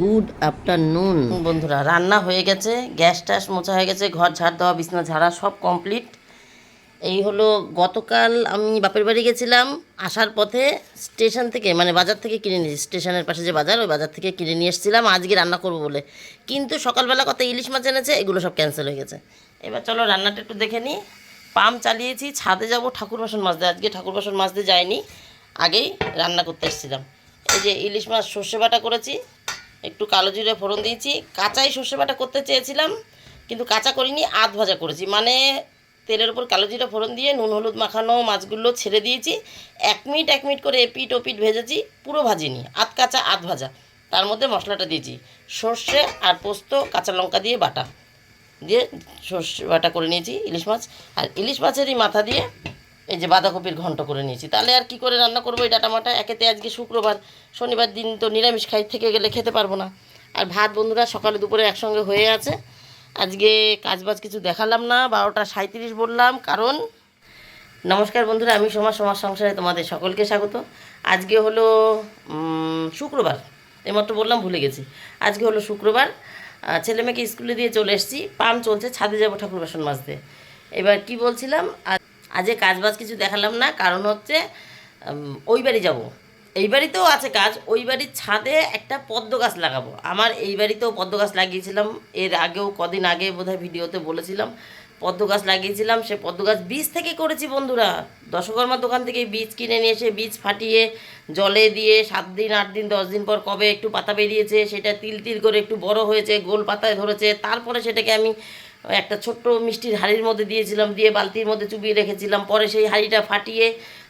Good afternoon. বন্ধুরা, রান্না হয়ে গেছে, গ্যাস ট্যাস মোছা হয়ে গেছে, ঘর ঝাড় দেওয়া, বিছনা ঝাড়া সব কমপ্লিট। এই হলো গতকাল আমি বাপের বাড়ি গেছিলাম, আসার পথে স্টেশন থেকে মানে বাজার থেকে কিনে নিয়েছি। স্টেশনের পাশে যে বাজার, ওই বাজার থেকে কিনে নিয়ে এসেছিলাম, আজকে রান্না করব বলে। কিন্তু সকালবেলা কত ইলিশ মাছ এনেছে, এগুলো সব ক্যান্সেল হয়ে গেছে। এবার চলো রান্নাটা একটু দেখে নিই পাম্প চালিয়েছি, ছাদে যাব, ঠাকুর বাসন মাজতে। আজকে ঠাকুর বাসন মাজতে যাইনি, আগেই রান্না করতে এসেছিলাম। এই যে ইলিশ মাছ সর্ষে বাটা করেছি একটু কালো জিরে ফোড়ন দিয়েছি। কাঁচাই সর্ষে বাটা করতে চেয়েছিলাম, কিন্তু কাঁচা করিনি, আধ ভাজা করেছি। মানে তেলের উপর কালো জিরা ফোড়ন দিয়ে নুন, হলুদ মাখানো মাছগুলো ছেড়ে দিয়েছি। এক মিনিট এক মিনিট করে এপিট ওপিট ভেজেছি, পুরো ভাজিনি, আধ কাঁচা, আধ ভাজা। তার মধ্যে মশলাটা দিয়েছি, সর্ষে আর পোস্ত, কাঁচা লঙ্কা দিয়ে বাটা। দিয়ে সর্ষে বাটা করে নিয়েছি ইলিশ মাছ। আর ইলিশ মাছেরই মাথা দিয়ে এই যে বাঁধাকপির ঘন্ট করে নিয়েছি। তাহলে আর কি করে রান্না করব? এই ডাটামাটা একেতে আজকে শুক্রবার। শনিবার দিন তো নিরামিষ খাই, থেকে গেলে খেতে পারব না। আর ভাত বন্ধুরা, সকালে দুপুরে একসঙ্গে হয়ে আছে। আজকে কাজবাজ কিছু দেখালাম না, বারোটা সাঁত্রিশ বললাম, কারণ নমস্কার বন্ধুরা, আমি সমাজ সমাজ সংসারে তোমাদের সকলকে স্বাগত। আজকে হলো শুক্রবার। এইমাত্র বললাম, ভুলে গেছি। আজকে হলো শুক্রবার। ছেলে মেয়েকে স্কুলে দিয়ে চলে এসেছি। পাম চলছে, ছাদে যাব ঠাকুর বাসন মাজতে। এবার কি বলছিলাম? আজকে কাজবাজ কিছু দেখালাম না, কারণ হচ্ছে ওই বাড়ি যাব। এই বাড়িতেও আছে কাজ, ওই বাড়ির ছাদে একটা পদ্ম গাছ লাগাবো। আমার এই বাড়িতেও পদ্ম গাছ লাগিয়েছিলাম, এর আগেও কদিন আগে বোধহয় ভিডিওতে বলেছিলাম, পদ্ম গাছ লাগিয়েছিলাম, সে পদ্ম গাছ বীজ থেকে করেছি বন্ধুরা। দশকর্মার দোকান থেকে বীজ কিনে নিয়ে এসে বীজ ফাটিয়ে, জলে দিয়ে সাত দিন, আট দিন, দশ দিন পর কবে একটু পাতা বেরিয়েছে, সেটা তিল তিল করে একটু বড় হয়েছে, গোল পাতায় ধরেছে, তারপরে সেটাকে আমি একটা ছোট্ট মিষ্টির হাঁড়ির মধ্যে দিয়েছিলাম, দিয়ে বালতির মধ্যে চুবিয়ে রেখেছিলাম। পরে সেই হাঁড়িটা ফাটিয়ে,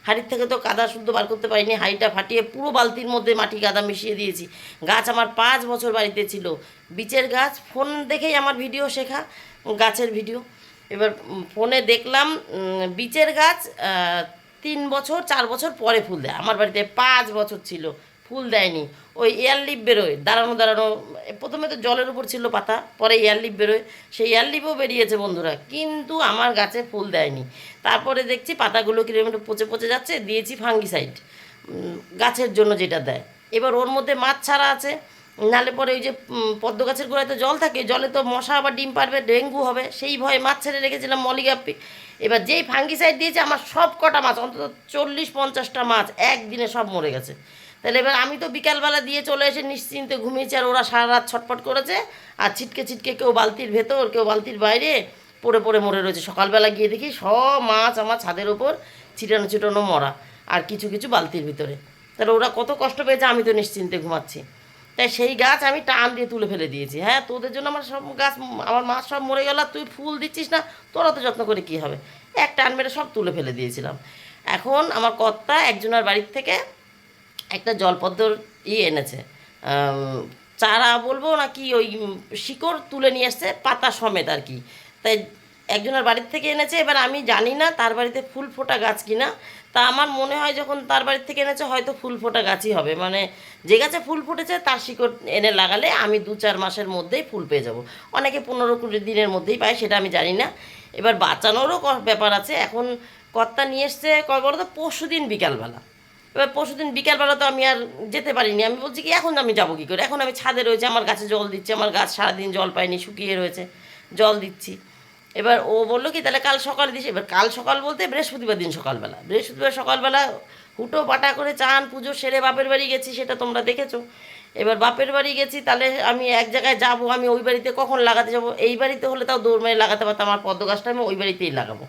হাঁড়ির থেকে তো কাদা শুদ্ধ বার করতে পারিনি, হাঁড়িটা ফাটিয়ে পুরো বালতির মধ্যে মাটি কাদা মিশিয়ে দিয়েছি। গাছ আমার পাঁচ বছর বাড়িতে ছিল। বিচের গাছ, ফোন দেখেই আমার ভিডিও শেখা, গাছের ভিডিও। এবার ফোনে দেখলাম বিচের গাছ তিন বছর, চার বছর পরে ফুল দেয়। আমার বাড়িতে পাঁচ বছর ছিল, ফুল দেয়নি। ওই এয়ার লিপ বেরোয়, দাঁড়ানো দাঁড়ানো প্রথমে তো জলের উপর ছিল পাতা, পরে এয়ার লিপ বেরোয়। সেই এয়ার লিপও বেরিয়েছে বন্ধুরা, কিন্তু আমার গাছে ফুল দেয়নি। তারপরে দেখছি পাতাগুলো কীরকম একটু পচে পচে যাচ্ছে, দিয়েছি ফাঙ্গিসাইড গাছের জন্য যেটা দেয়। এবার ওর মধ্যে মাছ ছাড়া আছে নালে পরে ওই যে পদ্ম গাছের গোড়ায় তো জল থাকে, জলে তো মশা আবার ডিম পারবে ডেঙ্গু হবে, সেই ভয়ে মাছ ছেড়ে রেখেছিলাম মলিগাপ্পি। এবার যেই ফাঙ্গিসাইড দিয়েছে, আমার সব কটা মাছ, অন্তত চল্লিশ, পঞ্চাশটা মাছ একদিনে সব মরে গেছে। তাহলে এবার আমি তো বিকালবেলা দিয়ে চলে এসে নিশ্চিন্তে ঘুমিয়েছি আর ওরা সারা রাত ছটফট করেছে, আর ছিটকে ছিটকে কেউ বালতির ভেতর, কেউ বালতির বাইরে পড়ে পড়ে মরে রয়েছে। সকালবেলা গিয়ে দেখি সব মাছ আমার ছাদের ওপর ছিটানো ছিটানো মরা, আর কিছু কিছু বালতির ভিতরে। তাহলে ওরা কত কষ্ট পেয়েছে, আমি তো নিশ্চিন্তে ঘুমাচ্ছি। তাই সেই গাছ আমি টান দিয়ে তুলে ফেলে দিয়েছি। হ্যাঁ তোদের জন্য আমার সব গাছ, আমার মাছ সব মরে গেল তুই ফুল দিচ্ছিস না, তোরা তো যত্ন করে কী হবে? এক টান মেরে সব তুলে ফেলে দিয়েছিলাম। এখন আমার কর্তা একজনের বাড়ির থেকে একটা জলপদ্মর ই এনেছে চারা বলব নাকি ওই শিকড় তুলে নিয়ে এসছে পাতা সমেত আর কি। তাই একজনের বাড়ির থেকে এনেছে, এবার আমি জানি না তার বাড়িতে ফুল ফোটা গাছ কিনা। তা আমার মনে হয় যখন তার বাড়ির থেকে এনেছে, হয়তো ফুল ফোটা গাছই হবে। মানে যে গাছে ফুল ফুটেছে, তার শিকড় এনে লাগালে আমি দু চার মাসের মধ্যেই ফুল পেয়ে যাব। অনেকে পনেরো কুড়ি দিনের মধ্যেই পায়, সেটা আমি জানি না। এবার বাঁচানোরও ব্যাপার আছে। এখন কর্তা নিয়ে এসছে, কয় বলো তো পরশু দিন বিকালবেলা। এবার পরশুদিন বিকালবেলা তো আমি আর যেতে পারিনি। আমি বলছি কি, এখন আমি যাব কী করে? এখন আমি ছাদে রয়েছে, আমার গাছে জল দিচ্ছি, আমার গাছ সারাদিন জল পায়নি শুকিয়ে রয়েছে, জল দিচ্ছি। এবার ও বলল কি, তাহলে কাল সকালে দিস। এবার কাল সকাল বলতে বৃহস্পতিবার দিন সকালবেলা। বৃহস্পতিবার সকালবেলা হুটো পাটা করে চান, পুজো সেরে বাপের বাড়ি গেছি, সেটা তোমরা দেখেছ। এবার বাপের বাড়ি গেছি, তাহলে আমি এক জায়গায় যাব, আমি ওই বাড়িতে কখন লাগাতে যাব? এই বাড়িতে হলে তাও দৌড় মেরে লাগাতে পারতাম, আমার পদ্ম গাছটা আমি ওই বাড়িতেই লাগাবো।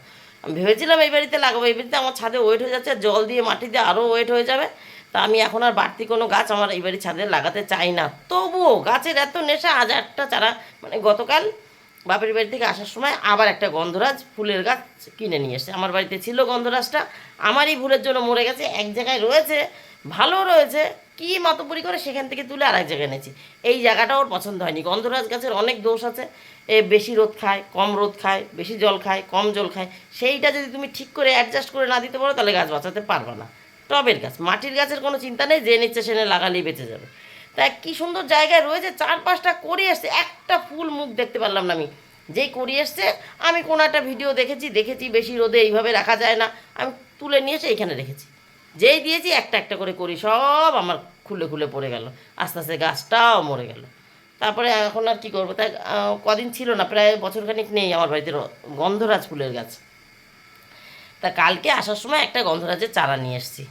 আমি ভেবেছিলাম এই বাড়িতে লাগাবো, এই বাড়িতে আমার ছাদে ওয়েট হয়ে যাচ্ছে, জল দিয়ে মাটি দিয়ে আরও ওয়েট হয়ে যাবে। তা আমি এখন আর বাড়তি কোনো গাছ আমার এই বাড়ির ছাদে লাগাতে চাই না। তবুও গাছের এত নেশা একটা চারা মানে গতকাল বাপের বাড়ি থেকে আসার সময় আবার একটা গন্ধরাজ ফুলের গাছ কিনে নিয়ে এসেছে আমার বাড়িতে ছিল গন্ধরাজটা। আমারই ভুলের জন্য মরে গেছে, এক জায়গায় রয়েছে, ভালো রয়েছে, কি মাতপুরি করে সেখান থেকে তুলে আরেক জায়গায় এনেছি। এই জায়গাটা ওর পছন্দ হয়নি। গন্ধরাজ গাছের অনেক দোষ আছে। এ বেশি রোদ খায়, কম রোদ খায়, বেশি জল খায়, কম জল খায়। সেইটা যদি তুমি ঠিক করে অ্যাডজাস্ট করে না দিতে পারো, তাহলে গাছ বাঁচাতে পারবে না। টবের গাছ, মাটির গাছের কোনো চিন্তা নেই, যে নিচ্ছে সেনে লাগালেই বেঁচে যাবে। তা কি সুন্দর জায়গায় রয়েছে চার পাঁচটা করে এসছে। একটা ফুল মুখ দেখতে পারলাম না আমি। যেই করি এসছে, আমি কোনো একটা ভিডিও দেখেছি দেখেছি বেশি রোদে এইভাবে রাখা যায় না। আমি তুলে নিয়ে এসে এইখানে রেখেছি। যেই দিয়েছি, একটা একটা করে করি, সব আমার খুলে খুলে পড়ে গেল। আস্তে আস্তে গাছটাও মরে গেল। তারপরে এখন আর কি করব? তাই কদিন ছিল না, প্রায় বছরখানিক নেই আমার বাড়িতে গন্ধরাজ ফুলের গাছ। তা কালকে আসার সময় একটা গন্ধরাজের চারা নিয়ে এসেছি।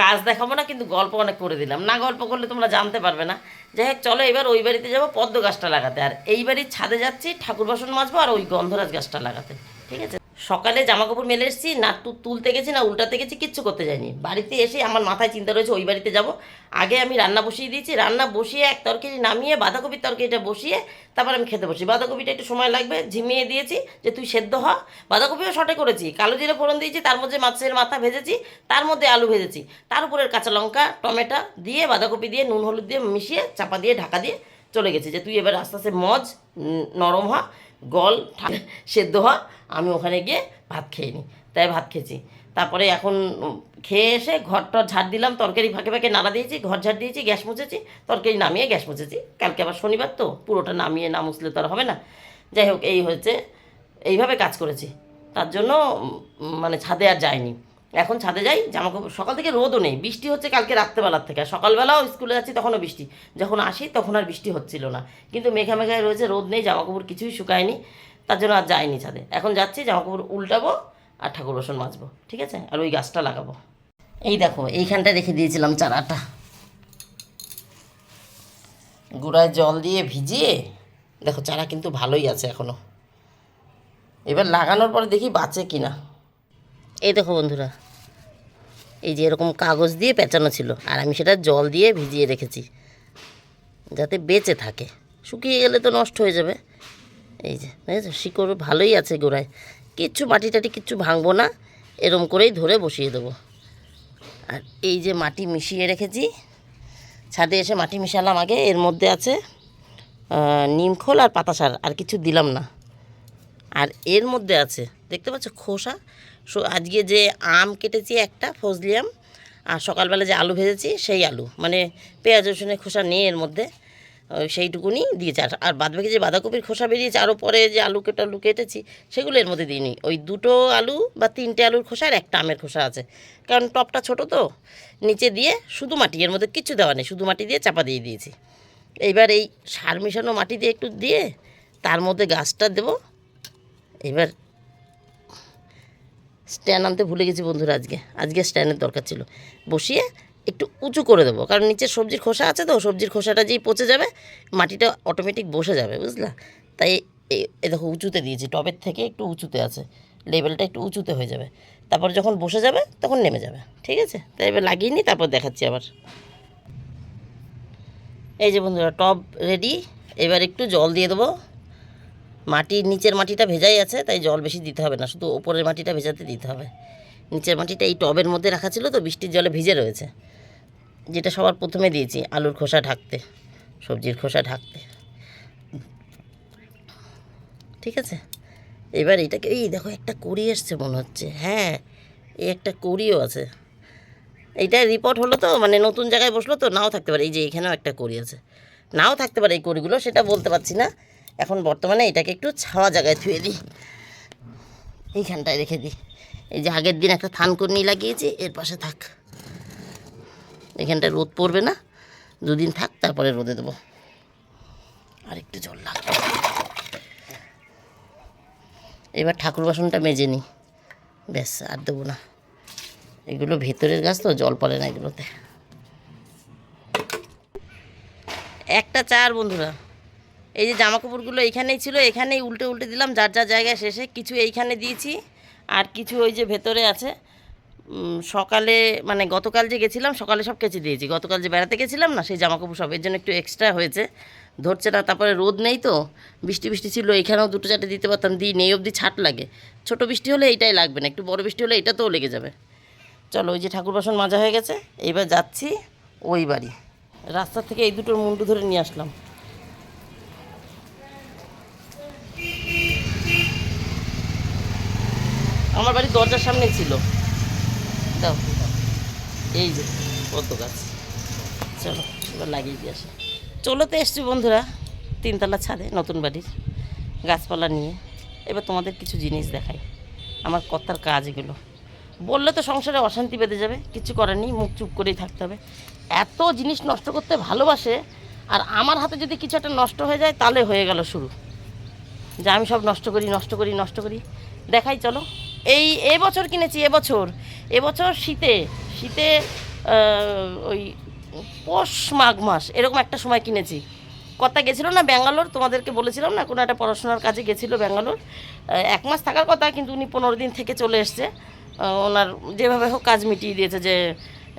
কাজ দেখাবো না, কিন্তু গল্প অনেক করে দিলাম। না গল্প করলে তোমরা জানতে পারবে না। যাই হোক, চলো এবার ওই বাড়িতে যাব, পদ্ম গাছটা লাগাতে। আর এই বাড়ির ছাদে যাচ্ছি, ঠাকুর বাসন মাজবো আর ওই গন্ধরাজ গাছটা লাগাতে। ঠিক আছে? সকালে জামা কাপড় মেলে এসেছি, না তুলতে গেছি, না উল্টাতে গেছি, কিচ্ছু করতে যাইনি। বাড়িতে এসে আমার মাথায় চিন্তা রয়েছে, ওই বাড়িতে যাব। আগে আমি রান্না বসিয়ে দিয়েছি, রান্না বসিয়ে এক তরকারি নামিয়ে বাঁধাকপির তরকারিটা বসিয়ে তারপর আমি খেতে বসি। বাঁধাকপিটা একটু সময় লাগবে, ঝিমিয়ে দিয়েছি যে তুই সেদ্ধ হ। বাঁধাকপিও শটে করেছি, কালো জিরে ফোড়ন দিয়েছি, তার মধ্যে মাছের মাথা ভেজেছি, তার মধ্যে আলু ভেজেছি। তার উপরে কাঁচা লঙ্কা, টমেটো দিয়ে, বাঁধাকপি দিয়ে, নুন, হলুদ দিয়ে মিশিয়ে চাপা দিয়ে, ঢাকা দিয়ে চলে গেছি যে তুই এবার আস্তে আস্তে মজ নরম হ, গল সেদ্ধ হ। আমি ওখানে গিয়ে ভাত খেয়ে নিই তাই ভাত খেয়েছি। তারপরে এখন খেয়ে এসে ঘরটা ঝাড় দিলাম, তরকারি ফাঁকে ফাঁকে নাড়া দিয়েছি, ঘর ঝাড় দিয়েছি, গ্যাস মুছেছি, তরকারি নামিয়ে গ্যাস মুছেছি। কালকে আবার শনিবার তো, পুরোটা নামিয়ে না মুছলে তো আর হবে না। যাই হোক, এই হয়েছে, এইভাবে কাজ করেছি। তার জন্য মানে ছাদে আর যায়নি এখন ছাদে যাই জামা কাপড় সকাল থেকে রোদও নেই। বৃষ্টি হচ্ছে কালকে রাত্রেবেলার থেকে। সকালবেলাও স্কুলে যাচ্ছি, তখনও বৃষ্টি। যখন আসি, তখন আর বৃষ্টি হচ্ছিল না। কিন্তু মেঘা মেঘায় রয়েছে, রোদ নেই জামা কাপড় কিছুই শুকায়নি। তার জন্য আর যাইনি ছাদে। এখন যাচ্ছি জামা কাপড় উল্টাবো আর ঠাকুর বাসন মাজবো, ঠিক আছে? আর ওই গাছটা লাগাবো। এই দেখো এইখানটা রেখে দিয়েছিলাম চারাটা। গুঁড়ায় জল দিয়ে ভিজিয়ে, দেখো চারা কিন্তু ভালোই আছে এখনও এবার লাগানোর পরে দেখি বাঁচে কি না এই দেখো বন্ধুরা, এই যে এরকম কাগজ দিয়ে পেঁচানো ছিল, আর আমি সেটা জল দিয়ে ভিজিয়ে রেখেছি, যাতে বেঁচে থাকে। শুকিয়ে গেলে তো নষ্ট হয়ে যাবে। এই যে বুঝেছ শিকড় ভালোই আছে গোড়ায়। কিচ্ছু মাটি টাটি কিচ্ছু ভাঙবো না, এরম করেই ধরে বসিয়ে দেবো। আর এই যে মাটি মিশিয়ে রেখেছি, ছাদে এসে মাটি মিশালাম আগে, এর মধ্যে আছে নিমখোল আর পাতা সার, আর কিছু দিলাম না। আর এর মধ্যে আছে, দেখতে পাচ্ছ খোসা, সো- আজকে যে আম কেটেছি একটা, ফজলি আম, আর সকালবেলা যে আলু ভেজেছি, সেই আলু। মানে পেঁয়াজ রসুনের খোসা নেই এর মধ্যে। সেইটুকুনি দিয়েছি আর আর বাদবাকি যে বাঁধাকপির খোসা বেরিয়েছে আরও পরে যে আলু কেটে, আলু কেটেছি, সেগুলো এর মধ্যে দিইনি। ওই দুটো আলু বা তিনটে আলুর খোসা আর একটা আমের খোসা আছে। কারণ টপটা ছোট তো, নিচে দিয়ে শুধু মাটি, এর মধ্যে কিচ্ছু দেওয়া নেই, শুধু মাটি দিয়ে চাপা দিয়ে দিয়েছি। এইবার এই সার মেশানো মাটি দিয়ে একটু দিয়ে তার মধ্যে গাছটা দেবো। এবার স্ট্যান্ড আনতে ভুলে গেছি বন্ধুরা আজকে। আজকে স্ট্যান্ডের দরকার ছিল। বসিয়ে একটু উঁচু করে দেবো। কারণ নিচে সবজির খোসা আছে তো, সবজির খোসাটা যেই পচে যাবে, মাটিটা অটোমেটিক বসে যাবে, বুঝলা? তাই এই দেখো উঁচুতে দিয়েছি, টবের থেকে একটু উঁচুতে আছে। লেভেলটা একটু উঁচুতে হয়ে যাবে। তারপর যখন বসে যাবে, তখন নেমে যাবে, ঠিক আছে? তাই এবার লাগিয়ে নিই তারপর দেখাচ্ছি আবার। এই যে বন্ধুরা, টব রেডি এবার একটু জল দিয়ে দেবো। মাটির নিচের মাটিটা ভেজাই আছে, তাই জল বেশি দিতে হবে না, শুধু ওপরের মাটিটা ভেজাতে দিতে হবে। নিচের মাটিটা এই টবের মধ্যে রাখা ছিল তো, বৃষ্টির জলে ভিজে রয়েছে। যেটা সবার প্রথমে দিয়েছি, আলুর খোসা ঢাকতে, সবজির খোসা ঢাকতে। ঠিক আছে? এবার এটাকে, এই দেখো, একটা কড়ি এসছে মনে হচ্ছে। হ্যাঁ এই একটা কড়িও আছে। এইটা রিপোর্ট হলো তো মানে নতুন জায়গায় বসল তো, নাও থাকতে পারে। এই যে এখানেও একটা কড়ি আছে। নাও থাকতে পারে এই কড়িগুলো, সেটা বলতে পারছি না। এখন বর্তমানে এটাকে একটু ছাওয়া জায়গায় থুয়ে দিই। এইখানটায় রেখে দিই। এই যে আগের দিন একটা থানকুনি লাগিয়েছি, এর পাশে থাক। এখানটায় রোদ পড়বে না, দুদিন থাক, তারপরে রোদে দেবো। আর একটু জল লাগবে। এবার ঠাকুর বাসনটা মেজে নিই। ব্যাস, আর দেবো না। এগুলো ভেতরের গাছ তো, জল পড়ে না এগুলোতে। একটা চার বন্ধুরা, এই যে জামা কাপড়গুলো এইখানেই ছিল, এখানেই উল্টে উল্টে দিলাম, যার যার জায়গায় শেষে কিছু এইখানে দিয়েছি, আর কিছু ওই যে ভেতরে আছে। সকালে মানে গতকাল যে গেছিলাম, সকালে সব কেচে দিয়েছি। গতকাল যে বেড়াতে গেছিলাম, না, সেই জামা কাপড় সব এর জন্য একটু এক্সট্রা হয়েছে। ধরছে না, তারপরে রোদ নেই তো, বৃষ্টি বৃষ্টি ছিল, এখানেও দুটো চারটে দিতে পারতাম, দিই নেই অবধি ছাট লাগে। ছোট বৃষ্টি হলে এইটাই লাগবে না, একটু বড় বৃষ্টি হলে এটাতেও লেগে যাবে। চলো, ওই যে ঠাকুর বাসন মাজা হয়ে গেছে, এইবার যাচ্ছি ওই বাড়ি। রাস্তা থেকে এই দুটোর মুন্ডু ধরে নিয়ে আসলাম। আমার বাড়ির দরজার সামনে ছিল। দাও। এই যে পদ্ম গাছ। চলো, এবার লাগিয়ে দিয়ে আসি। চলোতে এসছি বন্ধুরা, তিনতলা ছাদে, নতুন বাড়ির গাছপালা নিয়ে। এবার তোমাদের কিছু জিনিস দেখাই, আমার কর্তার কাজ এগুলো। বললে তো সংসারে অশান্তি বেঁধে যাবে, কিছু করার নেই, মুখ চুপ করেই থাকতে হবে। এত জিনিস নষ্ট করতে ভালোবাসে, আর আমার হাতে যদি কিছু একটা নষ্ট হয়ে যায়, তাহলে হয়ে গেল শুরু। যে আমি সব নষ্ট করি নষ্ট করি নষ্ট করি। দেখাই, চলো। এই এবছর কিনেছি এবছর এবছর শীতে শীতে ওই পৌষ মাঘ মাস, এরকম একটা সময় কিনেছি। কথা গেছিল না ব্যাঙ্গালোর? তোমাদেরকে বলেছিলাম না, কোনো একটা পড়াশোনার কাজে গেছিল ব্যাঙ্গালোর। এক মাস থাকার কথা, কিন্তু উনি পনেরো দিন থেকে চলে এসছে। ওনার যেভাবে হোক কাজ মিটিয়ে দিয়েছে যে,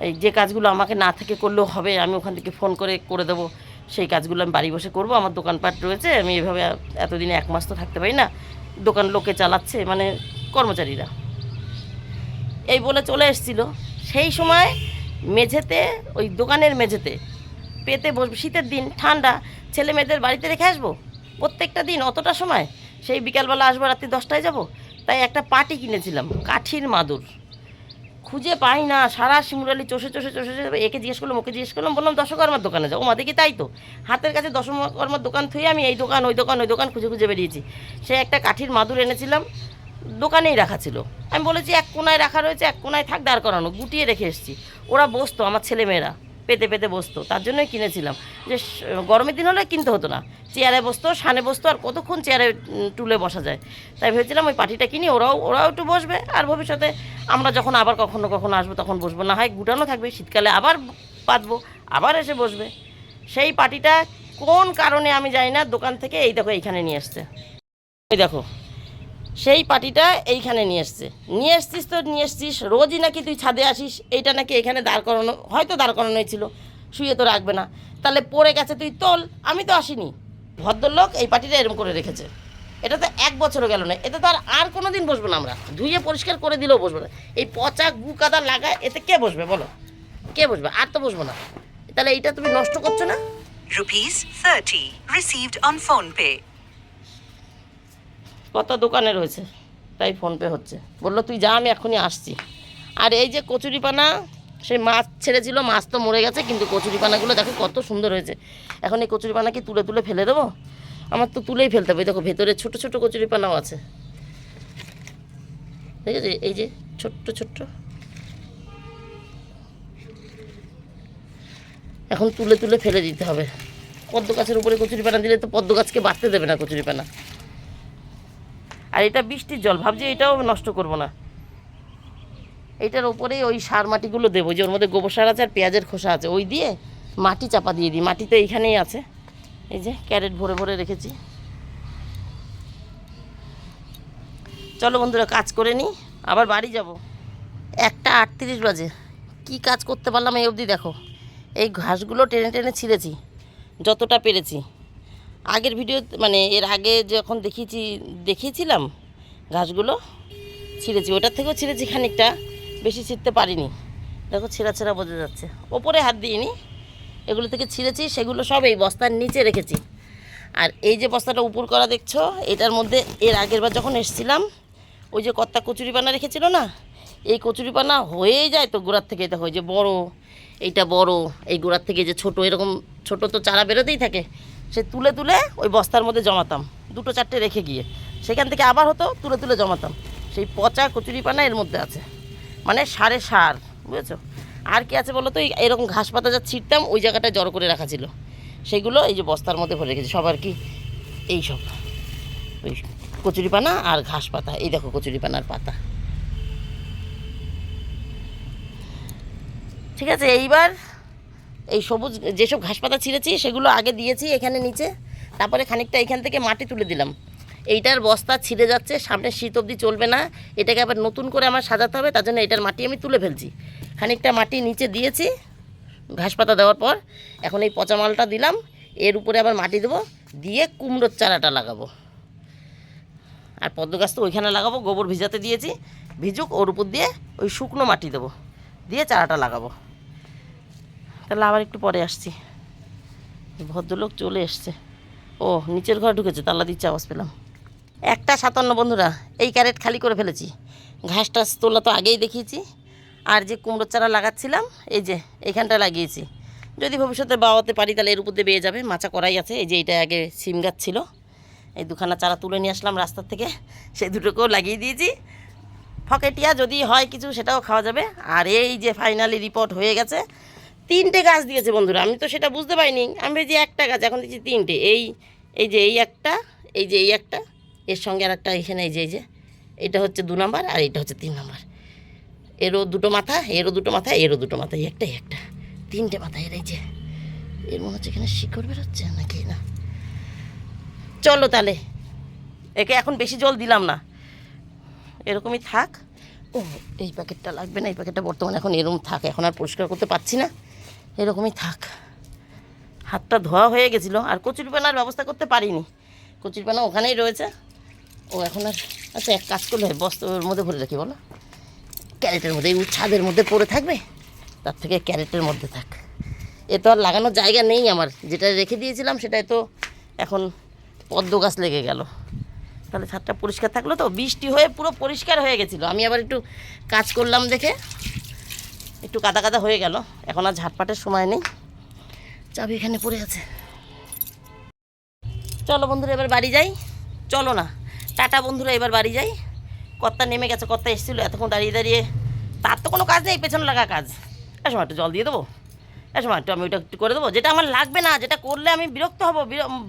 এই যে কাজগুলো আমাকে না থেকে করলেও হবে, আমি ওখান থেকে ফোন করে করে দেবো। সেই কাজগুলো আমি বাড়ি বসে করব, আমার দোকানপাট রয়েছে, আমি এভাবে এতদিনে এক মাস তো থাকতে পারি না। দোকান লোকে চালাচ্ছে মানে কর্মচারীরা। এই বলে চলে এসেছিল। সেই সময় মেঝেতে, ওই দোকানের মেঝেতে পেতে বসবে শীতের দিন, ঠান্ডা, ছেলে মেয়েদের বাড়িতে রেখে আসব? প্রত্যেকটা দিন অতটা সময়? সেই বিকালবেলা আসব রাত্রি দশটায় যাব? তাই একটা পাটি কিনেছিলাম, কাঠির মাদুর। খুঁজে পাই না, সারা শিমুরালি চষে চষে চষে একে জিজ্ঞেস করলাম, ওকে জিজ্ঞেস করলাম, বললাম, দশকর্মার দোকানে যাও। মা দেখি তাই তো। হাতের কাছে দশকর্মার দোকান থুয়ে আমি এই দোকান, ওই দোকান ওই দোকান খুঁজে খুঁজে বেরিয়েছি। সে একটা কাঠির মাদুর এনেছিলাম দোকানেই রাখা ছিল। আমি বলেছি, এক কোনায় রাখা রয়েছে, এক কোনায় থাক, দাঁড় করানো। গুটিয়ে রেখে এসেছি। ওরা বসতো, আমার ছেলেমেয়েরা, পেতে পেতে বসতো। তার জন্যই কিনেছিলাম। যে গরমের দিন হলে কিনতে হতো না। চেয়ারে বসতো সানে বসতো, আর কতক্ষণ চেয়ারে টুলে বসা যায়। তাই ভেবেছিলাম ওই পাটিটা কিনি, ওরাও ওরাও একটু বসবে। আর ভবিষ্যতে আমরা যখন আবার কখনো কখনো আসব, তখন বসবো। না হয় গুটানো থাকবে, শীতকালে আবার পাতবো আবার এসে বসবে। সেই পাটিটা কোন কারণে আমি জানি না, দোকান থেকে এই দেখো, এইখানে নিয়ে আসছে এই দেখো সেই পাটিটা এইখানে নিয়ে এসছে। নিয়ে এসছিস তো, নিয়ে এসছিস, রোজই নাকি তুই ছাদে আসিস? এইটা নাকি এখানে দাঁড় করানো, হয়তো দাঁড় করানো ছিল, শুয়ে তো রাখবে না। তাহলে পড়ে গেছে তুই, তোল, আমি তো আসিনি। ভদ্রলোক এই পাটিটা এরম করে রেখেছে। এটা তো এক বছরও গেল না এটা তো আর আর কোনো দিন বসবো না আমরা। ধুয়ে পরিষ্কার করে দিলেও বসবো না। এই পচা গু কাদা লাগায় এতে কে বসবে বলো? কে বসবে? আর তো বসবো না। তাহলে এইটা তুমি নষ্ট করছ না? Rupees 30 received on PhonePe. কত দোকানে রয়েছে, তাই ফোনপে হচ্ছে। বলল, তুই যা, আমি এখনই আসছি। আর এই যে কচুরিপানা, সেই মাছ ছেড়েছিল, মাছ তো মরে গেছে, কিন্তু কচুরিপানাগুলো দেখো কত সুন্দর হয়েছে। এখন এই কচুরিপানা কি তুলে তুলে ফেলে দেবো? আমার তো তুলেই ফেলতে হবে। দেখো, ভেতরে ছোট ছোট কচুরিপানাও আছে। ঠিক আছে এই যে ছোট্ট ছোট্ট। এখন তুলে তুলে ফেলে দিতে হবে। পদ্ম গাছের উপরে কচুরিপানা দিলে তো পদ্ম গাছকে বাড়তে দেবে না কচুরিপানা। আর এটা বৃষ্টির জল, ভাবছি এটাও নষ্ট করব না। এইটার ওপরেই ওই সার মাটিগুলো দেবো, যে ওর মধ্যে গোবর সার আছে আর পেঁয়াজের খোসা আছে, ওই দিয়ে মাটি চাপা দিয়ে দিই মাটি তো এইখানেই আছে। এই যে ক্যারেট ভরে ভরে রেখেছি। চলো বন্ধুরা, কাজ করে নিই, আবার বাড়ি যাব। একটা আটত্রিশ বাজে, কি কাজ করতে পারলাম এই অবধি দেখো। এই ঘাসগুলো টেনে টেনে ছিঁড়েছি, যতটা পেরেছি। আগের ভিডিও মানে এর আগে যখন দেখিয়েছি, দেখিয়েছিলাম ঘাসগুলো, ছিঁড়েছি। ওটার থেকেও ছিঁড়েছি খানিকটা, বেশি ছিঁড়তে পারিনি। দেখো ছেঁড়া ছেঁড়া বোঝা যাচ্ছে। ওপরে হাত দিইনি। এগুলো থেকে ছিঁড়েছি, সেগুলো সব এই বস্তার নিচে রেখেছি। আর এই যে বস্তাটা উপর করা দেখছ, এটার মধ্যে এর আগের বার যখন এসছিলাম, ওই যে কত্তা কচুরিপানা রেখেছিল না, এই কচুরিপানা হয়েই যায় তো গোড়ার থেকে। এটা হয় যে বড়, এইটা বড়, এই গোড়ার থেকে যে ছোট, এরকম ছোট তো চারা বেরোতেই থাকে। সে তুলে তুলে ওই বস্তার মধ্যে জমাতাম। দুটো চারটে রেখে গিয়ে। সেখান থেকে আবার হতো, তুলে তুলে জমাতাম। সেই পচা কচুরিপানা এর মধ্যে আছে। মানে সারে সার, বুঝেছ? আর কি আছে বলো তো এরকম ঘাস পাতা যা ছিটতাম, ওই জায়গাটায় জড়ো করে রাখা ছিল। সেগুলো এই যে বস্তার মধ্যে ভরে রেখেছি। সবার কি এই সব। ওই কচুরিপানা আর ঘাস পাতা। এই দেখো কচুরিপানার পাতা। ঠিক আছে, এইবার এই সবুজ, যেসব ঘাস পাতা ছিঁড়েছি, সেগুলো আগে দিয়েছি এখানে নিচে। তারপরে খানিকটা এখান থেকে মাটি তুলে দিলাম। এইটার বস্তা ছিঁড়ে যাচ্ছে, সামনে শীত অবধি চলবে না। এটাকে আবার নতুন করে আমার সাজাতে হবে, তার জন্য এটার মাটি আমি তুলে ফেলছি। খানিকটা মাটি নিচে দিয়েছি ঘাস পাতা দেওয়ার পর। এখন এই পচা মালটা দিলাম, এর উপরে আবার মাটি দেবো, দিয়ে কুমড়োর চারাটা লাগাবো। আর পদ্ম গাছ তো ওইখানে লাগাবো, গোবর ভিজাতে দিয়েছি, ভিজুক, ওর উপর দিয়ে ওই শুকনো মাটি দেবো, দিয়ে চারাটা লাগাবো। তাহলে আবার একটু পরে আসছি। ভদ্রলোক চলে এসছে। ও, নিচের ঘরে ঢুকেছে তাল্লা দিচ্ছে আওয়াজ পেলাম। একটা সাতান্ন বন্ধুরা, এই ক্যারেট খালি করে ফেলেছি। ঘাস টাস তোলা তো আগেই দেখিয়েছি। আর যে কুমড়োর চারা লাগাচ্ছিলাম, এই যে এইখানটা লাগিয়েছি। যদি ভবিষ্যতে বাওয়াতে পারি, তাহলে এর উপর দিয়ে বেয়ে যাবে। মাচা করাই আছে, এই যে এটা আগে সিম গাছ ছিল। এই দুখানা চারা তুলে নিয়ে আসলাম রাস্তার থেকে। সেই দুটোকেও লাগিয়ে দিয়েছি। ফকেটিয়া যদি হয় কিছু, সেটাও খাওয়া যাবে। আর এই যে ফাইনালি রিপোর্ট হয়ে গেছে তিনটে গাছ দিয়েছে বন্ধুরা, আমি তো সেটা বুঝতে পারিনি। আমি ভেবেছি একটা গাছ, এখন দিচ্ছি তিনটে। এই এই যে এই একটা, এই যে এই একটা, এর সঙ্গে আর একটা এখানে এই যে এই যে, এটা হচ্ছে দু নম্বর আর এটা হচ্ছে তিন নম্বর। এরও দুটো মাথা, এরও দুটো মাথা, এরও দুটো মাথা একটা একটা। তিনটে মাথা, এর এই যে, এর মনে হচ্ছে এখানে শিকড় বেরোচ্ছে নাকি? না। চলো তাহলে, একে এখন বেশি জল দিলাম না। এরকমই থাক। ও, এই প্যাকেটটা লাগবে না, এই প্যাকেটটা বর্তমানে এখন এরকম থাক, এখন আর পরিষ্কার করতে পারছি না। এরকমই থাক। হাতটা ধোয়া হয়ে গেছিল, আর কচুরিপানার ব্যবস্থা করতে পারিনি। কচুরিপানা ওখানেই রয়েছে। ও এখন আর আচ্ছা এক কাজ করলে বস্তার মধ্যে ভরে রাখি, বলো। ক্যারেটের মধ্যে, এই ছাদের মধ্যে পড়ে থাকবে? তার থেকে ক্যারেটের মধ্যে থাক। এ তো আর লাগানোর জায়গা নেই আমার। যেটা রেখে দিয়েছিলাম সেটাই তো এখন পদ্ম গাছ লেগে গেল। তাহলে ছাদটা পরিষ্কার থাকল তো? বৃষ্টি হয়ে পুরো পরিষ্কার হয়ে গেছিল। আমি আবার একটু কাজ করলাম দেখে। একটু কাদা কাদা হয়ে গেল। এখন আর ঝাটপাটের সময় নেই। চাবি এখানে পড়ে আছে। চলো বন্ধুরা, এবার বাড়ি যাই। চলো না। টাটা বন্ধুরা, এবার বাড়ি যাই। কর্তা নেমে গেছে, কর্তা এসেছিল। এতক্ষণ দাঁড়িয়ে দাঁড়িয়ে তার তো কোনো কাজ নেই, পেছনে লাগা কাজ। এ সময় একটু জল দিয়ে দেবো? এ সময় একটু আমি ওটা একটু করে দেবো? যেটা আমার লাগবে না, যেটা করলে আমি বিরক্ত হব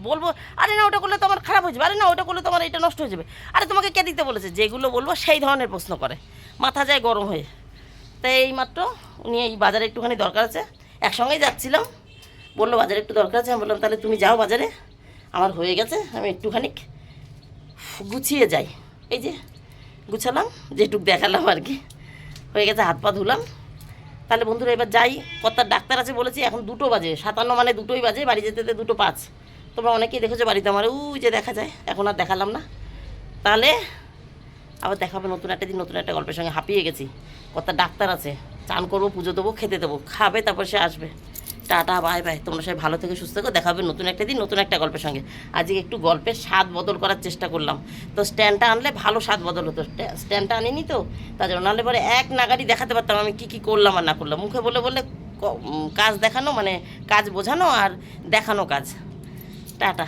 বলব, আরে না, ওটা করলে তো আমার খারাপ হয়ে যাবে। আরে না, ওটা করলে তোমার এটা নষ্ট হয়ে যাবে। আরে তোমাকে কে দিতে বলেছে? যেগুলো বলব, সেই ধরনের প্রশ্ন করে। মাথা যায় গরম হয়ে। তাই এই মাত্র উনি এই বাজারে একটুখানি দরকার আছে। একসঙ্গেই যাচ্ছিলাম। বলল, বাজারে একটু দরকার আছে। আমি বললাম, তাহলে তুমি যাও বাজারে। আমার হয়ে গেছে। আমি একটুখানি গুছিয়ে যাই। এই যে গুছালাম, যেটুক দেখালাম আর কি। হয়ে গেছে, হাত পা ধুলাম। তাহলে বন্ধুরা, এবার যাই। কর্তার ডাক্তার আছে বলেছি, এখন দুটো বাজে। সাতান্ন মানে দুটোই বাজে, বাড়ি যেতে দুটো পাঁচ। তোমরা অনেকেই দেখেছ বাড়িতে আমার, উই যে দেখা যায়। এখন আর দেখালাম না। তাহলে আবার দেখাবে নতুন একটা দিন, নতুন একটা গল্পের সঙ্গে হাঁপিয়ে গেছি। কত ডাক্তার আছে, চান করব, পুজো দেবো, খেতে দেবো, খাবে তারপর সে আসবে। টাটা, বাই বাই, তোমরা সবাই ভালো থেকে, সুস্থ থেকো, দেখাবে নতুন একটা দিন, নতুন একটা গল্পের সঙ্গে। আজকে একটু গল্পের স্বাদ বদল করার চেষ্টা করলাম। তো স্ট্যান্ডটা আনলে ভালো স্বাদ বদল হতো। স্ট্যা- স্ট্যান্ডটা আনিনি তো, তার জন্য নাহলে পরে এক নাগাড়ি দেখাতে পারতাম আমি কী কী করলাম আর না করলাম। মুখে বলে বলে কাজ দেখানো মানে কাজ বোঝানো আর দেখানো কাজ। টাটা।